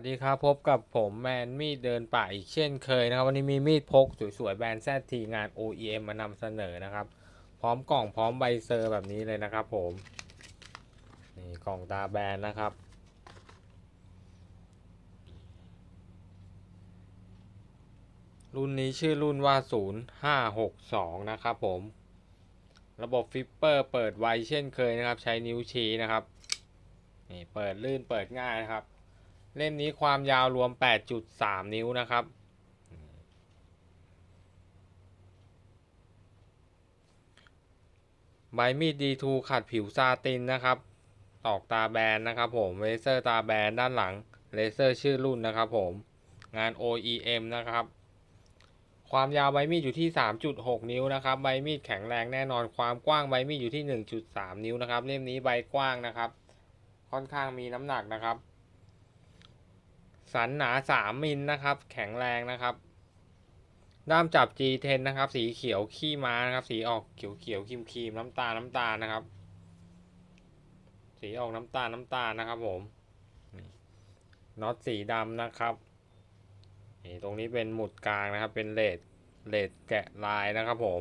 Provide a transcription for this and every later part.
วัสดีครับ พบกับผมแมนมีดเดินป่าอีกเช่นเคยนะครับ วันนี้มีมีดพกสวยๆแบรนด์แซทีงาน OEM มานำเสนอนะครับ พร้อมกล่องพร้อมใบเซอร์แบบนี้เลยนะครับผมนี่กล่องตาแบรนด์นะครับ รุ่นนี้ชื่อรุ่นว่า 0562 นะครับผม ระบบฟิปเปอร์เปิดไวเช่นเคยนะครับ ใช้นิ้วชี้นะครับนี่เปิดลื่นเปิดง่ายนะครับ เล่มนี้ความยาวรวม 8.3 นิ้วนะครับ ใบมีด D2 ขัดผิวซาตินนะครับ ตอกตาแบนนะครับผม เลเซอร์ตาแบนด้านหลัง เลเซอร์ชื่อรุ่นนะครับผม งาน OEM นะครับ ความยาวใบมีดอยู่ที่ 3.6 นิ้วนะครับ ใบมีดแข็งแรงแน่นอน ความกว้างใบมีดอยู่ที่ 1.3 นิ้วนะครับ เล่มนี้ใบกว้างนะครับ ค่อนข้างมีน้ำหนักนะครับ สันหนา3มิลนะครับ แข็งแรงนะครับ ด้ามจับ G10 นะครับ สีเขียวขี้ม้านะครับ สีออกเขียวเขียวครีมครีมน้ำตาลน้ำตาลนะครับ สีออกน้ำตาลน้ำตาลนะครับผมน็อตสีดำนะครับนี่ตรงนี้เป็นหมุดกลางนะครับ เป็นเลดเลดแกะลายนะครับผม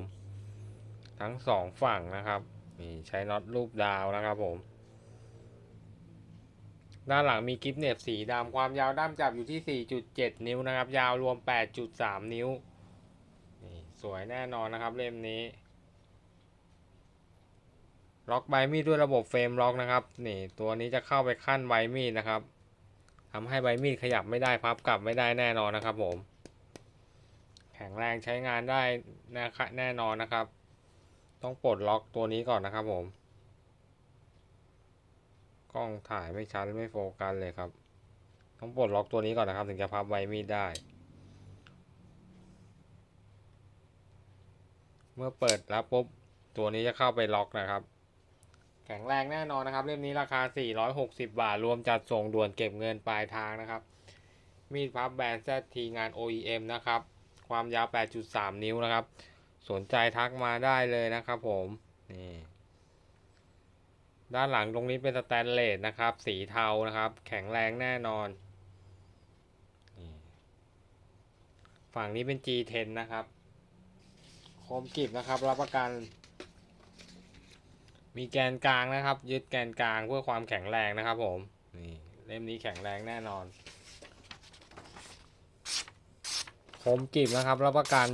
ทั้งสองฝั่งนะครับนี่ใช้น็อตรูปดาวนะครับผม ด้านหลังมีกิฟเน็บสีดำความยาวด้ามจับอยู่ที่ 4.7 นิ้วนะครับ ยาวรวม 8.3 นิ้วนี่สวยแน่นอนนะครับเล่มนี้ ล็อกใบมีดด้วยระบบเฟรมล็อกนะครับนี่ตัวนี้จะเข้าไปขั้นใบมีดนะครับทำให้ใบมีดขยับไม่ได้พับกลับไม่ได้แน่นอนนะครับผม แข็งแรงใช้งานได้นะครับแน่นอนนะครับ ต้องปลดล็อกตัวนี้ก่อนนะครับผม ล้องถ่ายไม่ชัดไม่โฟกัสเลยครับ ต้องปลดล็อกตัวนี้ก่อนนะครับ ถึงจะพับใบมีดได้ เมื่อเปิดแล้วปุ๊บตัวนี้จะเข้าไปล็อกนะครับ แข็งแรงแน่นอนนะครับ เล่มนี้ราคา 460 บาท รวมจัดส่งด่วนเก็บเงินปลายทางนะครับ มีดพับแบรนด์ ZT งาน OEM นะครับ ความยาว 8.3 นิ้วนะครับ สนใจทักมาได้เลยนะครับผม นี่ ด้านหลังตรงนี้เป็นสแตนเลสนะครับ สีเทานะครับ แข็งแรงแน่นอน ฝั่งนี้เป็น G10 นะครับ โคมกริบนะครับ รับประกัน มีแกนกลางนะครับ ยึดแกนกลางเพื่อความแข็งแรงนะครับผม นี่เล่มนี้แข็งแรงแน่นอน โคมกริบนะครับ รับประกัน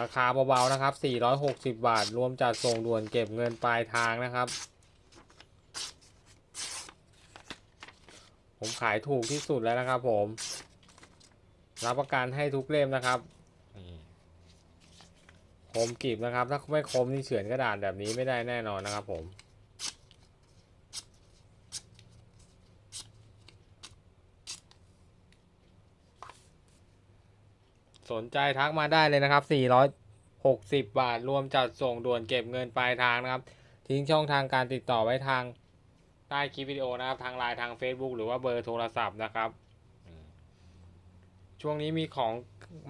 ราคาเบาๆนะครับ 460 บาท รวมจัดส่งด่วนเก็บเงินปลายทางนะครับ ผมขายถูกที่สุดแล้วนะครับผม รับประกันให้ทุกเล่มนะครับนี่คมกริบนะครับ ถ้าไม่คมนี่เฉือนกระดาษแบบนี้ไม่ได้แน่นอนนะครับผม สนใจทักมาได้เลยนะครับ 460 บาท รวมจัดส่งด่วนเก็บเงินปลายทางนะครับ ทิ้งช่องทางการติดต่อไว้ทางใต้คลิปวิดีโอนะครับ ทางไลน์ทาง Facebook หรือว่าเบอร์โทรศัพท์นะครับ ช่วงนี้มีของ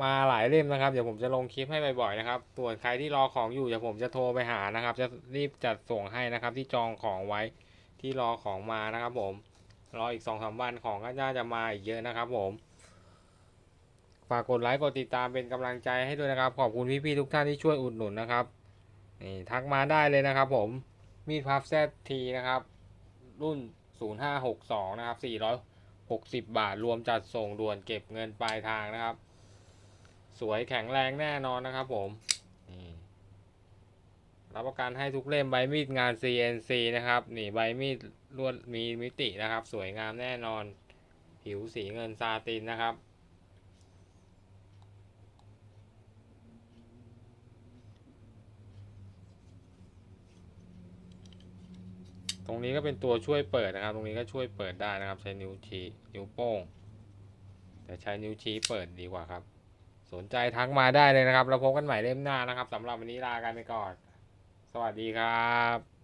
มาหลายเล่มนะครับ เดี๋ยวผมจะลงคลิปให้บ่อยๆนะครับ ส่วนใครที่รอของอยู่เดี๋ยวผมจะโทรไปหานะครับ จะรีบจัดส่งให้นะครับ ที่จองของไว้ที่รอของมานะครับ ผม รออีกสองสามวันของก็น่าจะมาอีกเยอะนะครับ ผม ฝากกดไลค์กดติดตามเป็นกำลังใจให้ด้วยนะครับ ขอบคุณพี่ๆทุกท่านที่ช่วยอุดหนุนนะครับนี่ทักมาได้เลยนะครับผมมีดพับแซทีนะครับ รุ่น 0562 นะครับ 460 บาทรวมจัดส่งด่วนเก็บเงินปลายทางนะครับ สวยแข็งแรงแน่นอนนะครับผมนี่รับประกันให้ทุกเล่มใบมีดงาน CNC นะครับ นี่ใบมีดลวดมีมิตินะครับ สวยงามแน่นอน ผิวสีเงินซาตินนะครับ ตรงนี้ก็เป็นตัวช่วยเปิดนะครับ ตรงนี้ก็ช่วยเปิดได้นะครับ ใช้นิ้วชี้นิ้วโป้ง แต่ใช้นิ้วชี้เปิดดีกว่าครับ สนใจทักมาได้เลยนะครับ เราพบกันใหม่เล่มหน้านะครับสำหรับวันนี้ลากันไปก่อน สวัสดีครับ